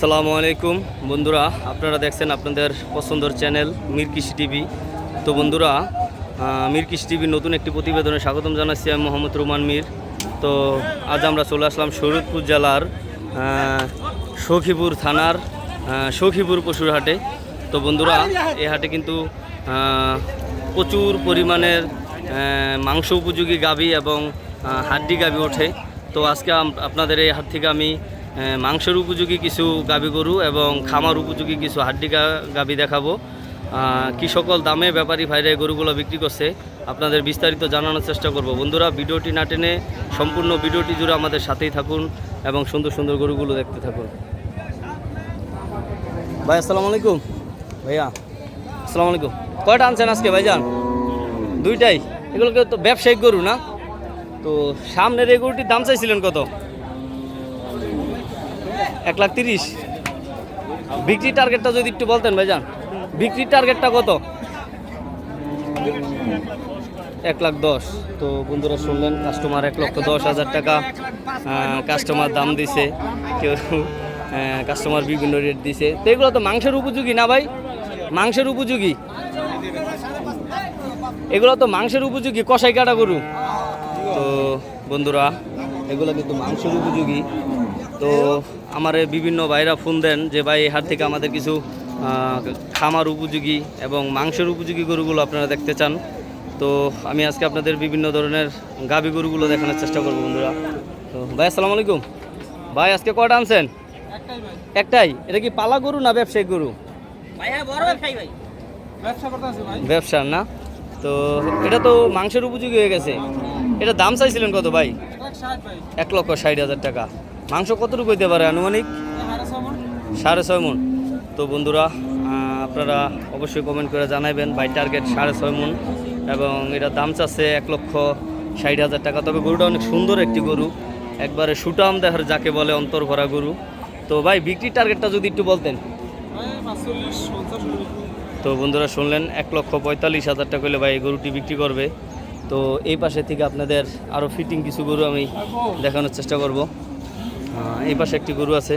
আসসালামু আলাইকুম। বন্ধুরা, আপনারা দেখছেন আপনাদের পছন্দের চ্যানেল মীর টিভি। তো বন্ধুরা মীর টিভির নতুন একটি প্রতিবেদনে স্বাগতম জানাচ্ছি আমি মোহাম্মদ রুমান মির। তো আজ আমরা চলে আসলাম শরীয়তপুর জেলার সখীপুর থানার সখীপুর পশুর হাটে। তো বন্ধুরা, এই হাটে কিন্তু প্রচুর পরিমাণের মাংস উপযোগী গাবি এবং হাড্ডি গাবি ওঠে। তো আজকে আপনাদের এই হাট থেকে আমি মাংসের উপযোগী কিছু গাবি গরু এবং খামার উপযোগী কিছু হাড্ডি গাবি দেখাবো। কি সকল দামে ব্যাপারী ভাইরা গরুগুলো বিক্রি করছে, আপনাদের বিস্তারিত জানানোর চেষ্টা করব। বন্ধুরা, ভিডিওটি না টেনে সম্পূর্ণ ভিডিওটি জুড়ে আমাদের সাথেই থাকুন এবং সুন্দর সুন্দর গরুগুলো দেখতে থাকুন। ভাই, আসসালামু আলাইকুম। ভাইয়া, আসসালামু আলাইকুম। কয়টা আনছেন আজকে ভাইজান? দুইটাই। এগুলোকে তো ব্যবসায়িক গরু না? তো সামনের এই গরুটির দাম চাইছিলেন কত? এক লাখ তিরিশ। বিক্রি টার্গেটটা যদি একটু বলতেন ভাইজান। বিক্রির টার্গেটটা কত? এক লাখ দশ। তো বন্ধুরা শুনলেন কাস্টমার এক লক্ষ দশ হাজার টাকা। কাস্টমার দাম দিছে। কেউ কাস্টমার বিভিন্ন রেট দিছে। তো এগুলো তো মাংসের উপযোগী না ভাই? মাংসের উপযোগী? এগুলো তো মাংসের উপযোগী, কষাই কাটা গরু। তো বন্ধুরা, এগুলো কিন্তু মাংসের উপযোগী। তো আমার বিভিন্ন ভাইরা ফোন দেন যে ভাই হাট থেকে আমাদের কিছু খামার উপযোগী এবং মাংসের উপযোগী গরুগুলো আপনারা দেখতে চান। তো আমি আজকে আপনাদের বিভিন্ন ধরনের গাবি গরুগুলো দেখানোর চেষ্টা করব বন্ধুরা। তো ভাই আসসালামু আলাইকুম। ভাই আজকে কয়টা আনছেন? একটাই এটা কি পালা গরু না ব্যবসায়িক গরু? ব্যবসা না? তো এটা তো মাংসের উপযোগী হয়ে গেছে। এটা দাম চাইছিলেন কত ভাই। এক লক্ষ ষাট হাজার টাকা। মাংস কতটুকু হইতে পারে আনুমানিক? সাড়ে ছয় মন তো বন্ধুরা আপনারা অবশ্যই কমেন্ট করে জানাবেন বাই টার্গেট সাড়ে ছয় মন এবং এটা দাম চাচ্ছে এক লক্ষ ষাট হাজার টাকা। তবে গরুটা অনেক সুন্দর একটি গরু। একবারে সুটাম দেখার যাকে বলে অন্তর ভরা গরু। তো ভাই বিক্রির টার্গেটটা যদি একটু বলতেন। তো বন্ধুরা, শুনলেন এক লক্ষ পঁয়তাল্লিশ হাজার টাকা হলে ভাই গরুটি বিক্রি করবে। তো এই পাশে থেকে আপনাদের আরও ফিটিং কিছু গরু আমি দেখানোর চেষ্টা করব। এই পাশে একটি গরু আছে,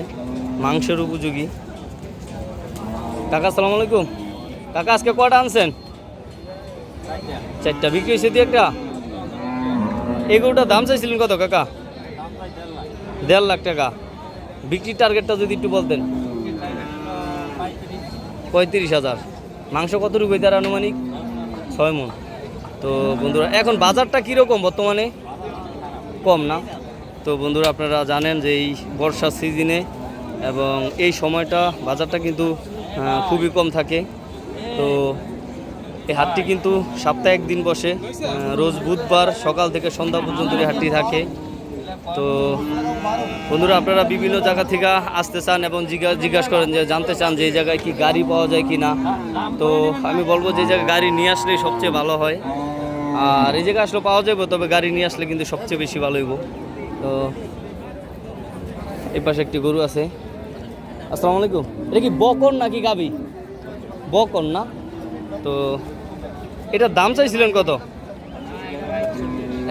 মাংসের উপযোগী। কাকা, আসসালামু আলাইকুম। কাকা, আজকে কটা আনছেন? চারটা। বিক্রি হয়েছে দিয়ে একটা? এই গরুটার দাম চাইছিলেন কত, কাকা? দেড় লাখ টাকা। বিক্রির টার্গেটটা যদি একটু বলতেন। পঁয়ত্রিশ হাজার। মাংস কত রুপে তার আনুমানিক? ছয় মন। তো বন্ধুরা, এখন বাজারটা কীরকম বর্তমানে? কম না? তো বন্ধুরা আপনারা জানেন যে এই বর্ষার সিজনে এবং এই সময়টা বাজারটা কিন্তু খুবই কম থাকে। তো এই হাটটি কিন্তু সপ্তাহে একদিন বসে রোজ বুধবার সকাল থেকে সন্ধ্যা পর্যন্ত এই হাটটি থাকে। তো বন্ধুরা আপনারা বিভিন্ন জায়গা থেকে আসতে চান এবং জিজ্ঞা- জিজ্ঞাসা করেন যে, জানতে চান যে এই জায়গায় কি গাড়ি পাওয়া যায় কি না তো আমি বলব যে জায়গায় গাড়ি নিয়ে আসলেই সবচেয়ে ভালো হয়। আর এই জায়গায় আসলে পাওয়া যাবে তবে গাড়ি নিয়ে আসলে কিন্তু সবচেয়ে বেশি ভালো হইব। তো এই পাশে একটি গরু আছে। আসসালামু আলাইকুম। এটা কি বকন নাকি গাবি? বকন না? তো এটার দাম চাইছিলেন কত?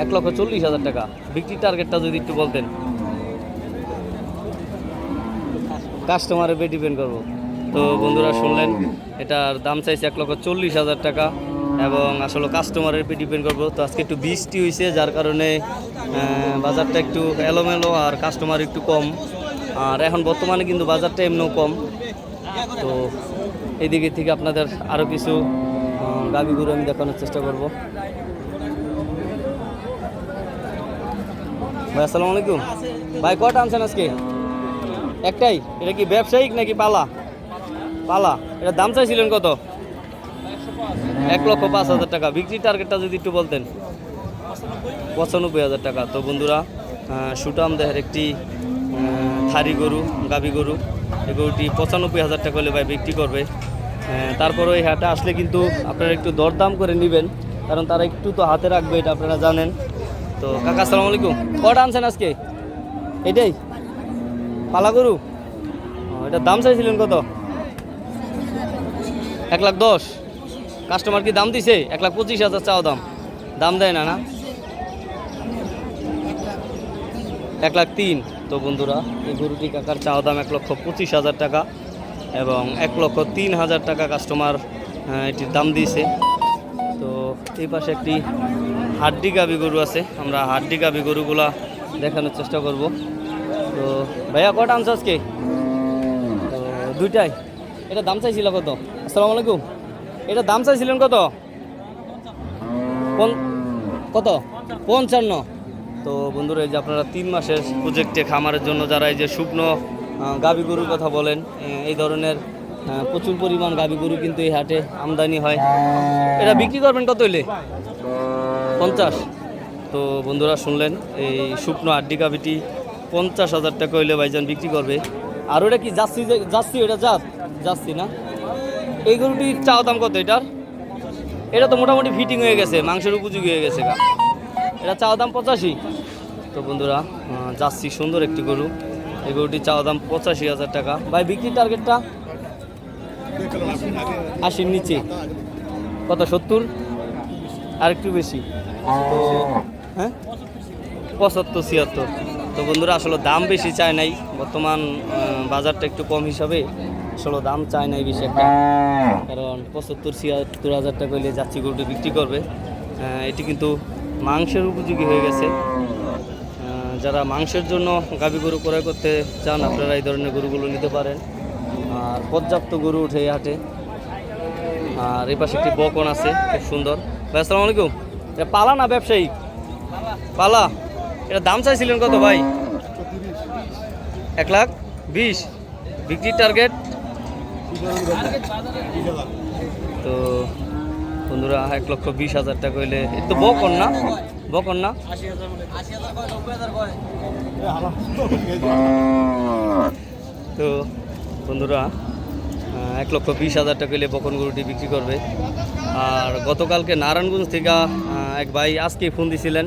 এক লক্ষ চল্লিশ হাজার টাকা। বিক্রি টার্গেটটা যদি একটু বলতেন। কাস্টমারের উপরে ডিপেন্ড করব। তো বন্ধুরা শুনলেন, এটার দাম চাইছে এক লক্ষ চল্লিশ হাজার টাকা। এবং আসলে কাস্টমারের উপরে ডিপেন্ড করব। তো আজকে একটু বৃষ্টি হয়েছে যার কারণে বাজারটা একটু এলোমেলো আর কাস্টমার একটু কম। আর এখন বর্তমানে কিন্তু বাজারটা এমনিও কম। তো এদিকে থেকে আপনাদের আরও কিছু আহ, গাভী গরু আমি দেখানোর চেষ্টা করব। ভাই আসসালামু আলাইকুম। ভাই কটা আনছেন আজকে? একটাই? এটা কি ব্যবসায়িক নাকি পালা? পালা। এটা দাম চাইছিলেন কত? এক লক্ষ পাঁচ হাজার টাকা। বিক্রি টার্গেটটা যদি একটু বলতেন। পঁচানব্বই হাজার টাকা। তো বন্ধুরা সুটাম দেহের একটি থারি গরু গাবি গরু। এই গরুটি পঁচানব্বই হাজার টাকা হলে ভাই বিক্রি করবে। আহ, তারপরেও এই হাটে আসলে কিন্তু আপনারা একটু দরদাম করে নেবেন। কারণ তারা একটু তো হাতে রাখবে এটা আপনারা জানেন। তো কাকা আসসালামু আলাইকুম। কটা আনছেন আজকে? এটাই? পালা গরু? এটার দাম চাইছিলেন কত? এক লাখ দশ। কাস্টমার কি দাম দিছে? এক লাখ পঁচিশ হাজার চাও দাম। দাম দেয় না না? এক লাখ তিন। তো বন্ধুরা এই গরুটি কাকার চাওয়া দাম এক লক্ষ পঁচিশ হাজার টাকা এবং এক লক্ষ তিন হাজার টাকা কাস্টমার এটির দাম দিয়েছে। তো এই পাশে একটি হাড্ডি গাবি গরু আছে। আমরা হাড্ডি গাবি গরুগুলা দেখানোর চেষ্টা করব। তো ভাইয়া কটা আনছো আজকে? তো দুইটাই। এটা দাম চাইছিল কত? আসসালামু আলাইকুম। এটা দাম চাইছিলেন কত? কত? পঞ্চান্ন। তো বন্ধুরা, এই যে আপনারা তিন মাসের প্রজেক্টে খামারের জন্য যারা এই যে শুকনো গাভী গরুর কথা বলেন এই ধরনের প্রচুর পরিমাণ গাভী গরু কিন্তু এই হাটে আমদানি হয়। এটা বিক্রি করবেন কত হইলে? পঞ্চাশ। তো বন্ধুরা, শুনলেন, এই শুকনো আড্ডি গাভিটি পঞ্চাশ হাজার টাকা হইলে ভাইজান বিক্রি করবে। আর ওটা কি যাচ্ছি যাচ্ছি এটা জাত? যাচ্ছি না? এই গরুটির চাওয়া দাম কত এটার? এটা তো মোটামুটি ফিটিং হয়ে গেছে, মাংসের উপযোগী হয়ে গেছে গা। এটা চাওয়া দাম পঁচাশি। তো বন্ধুরা যাচ্ছি সুন্দর একটি গরু। এই গরুটির চাওয়া দাম পঁচাশি হাজার টাকা। ভাই, বিক্রির টার্গেটটা আশির নিচে। কত, সত্তর? আর একটু বেশি। তো হ্যাঁ? পঁচাত্তর, ছিয়াত্তর। তো বন্ধুরা, আসলে দাম বেশি চায় নাই। বর্তমান বাজারটা একটু কম হিসাবে আসলে দাম চায় নাই বেশি একটা। কারণ পঁচাত্তর, ছিয়াত্তর হাজার টাকা হইলে যাচ্ছি গরুটি বিক্রি করবে। এটি কিন্তু মাংসের উপযোগী হয়ে গেছে। যারা মাংসের জন্য গাভী গরু ক্রয় করতে চান, আপনারা এই ধরনের গরুগুলো নিতে পারেন। আর পর্যাপ্ত গরু উঠে হাটে। আর এই পাশে একটি বকন আছে, খুব সুন্দর। আসসালামু আলাইকুম। এটা পালা না ব্যবসায়ী? পালা। এটা দাম চাইছিলেন কত ভাই? এক লাখ বিশ। বিক্রির টার্গেট? তো বন্ধুরা, এক লক্ষ বিশ হাজার টাকা হইলে তো বকন না বকন না তো বন্ধুরা এক লক্ষ বিশ হাজার টাকা হইলে বকন গরুটি বিক্রি করবে। আর গতকালকে নারায়ণগঞ্জ থেকে এক ভাই আজকে ফোন দিছিলেন।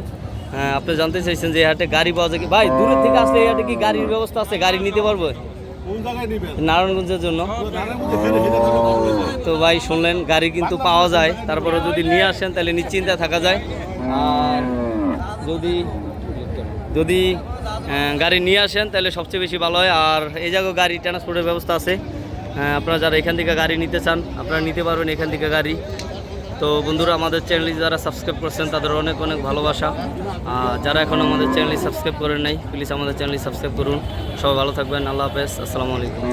আপনি জানতে চাইছেন যে হাটে গাড়ি পাওয়া যায় কি? ভাই, দূরের থেকে আসলে এই হাটে কি গাড়ির ব্যবস্থা আছে? গাড়ি নিতে পারব? নারায়ণগঞ্জের জন্য। তো ভাই শুনলেন গাড়ি কিন্তু পাওয়া যায়। তারপরে যদি নিয়ে আসেন তাহলে নিশ্চিন্তে থাকা যায়। আর যদি যদি গাড়ি নিয়ে আসেন তাহলে সবচেয়ে বেশি ভালো হয়। আর এই জায়গায় গাড়ি ট্রান্সপোর্টের ব্যবস্থা আছে। আপনারা যারা এখান থেকে গাড়ি নিতে চান আপনারা নিতে পারবেন এখান থেকে গাড়ি। তো বন্ধুরা, আমাদের চ্যানেলটি যারা সাবস্ক্রাইব করছেন, তাদের অনেক অনেক ভালোবাসা। যারা এখন আমাদের চ্যানেলটি সাবস্ক্রাইব করেন নাই প্লিজ আমাদের চ্যানেলটি সাবস্ক্রাইব করুন। সবাই ভালো থাকবেন। আল্লাহ হাফেজ। আসসালামু আলাইকুম।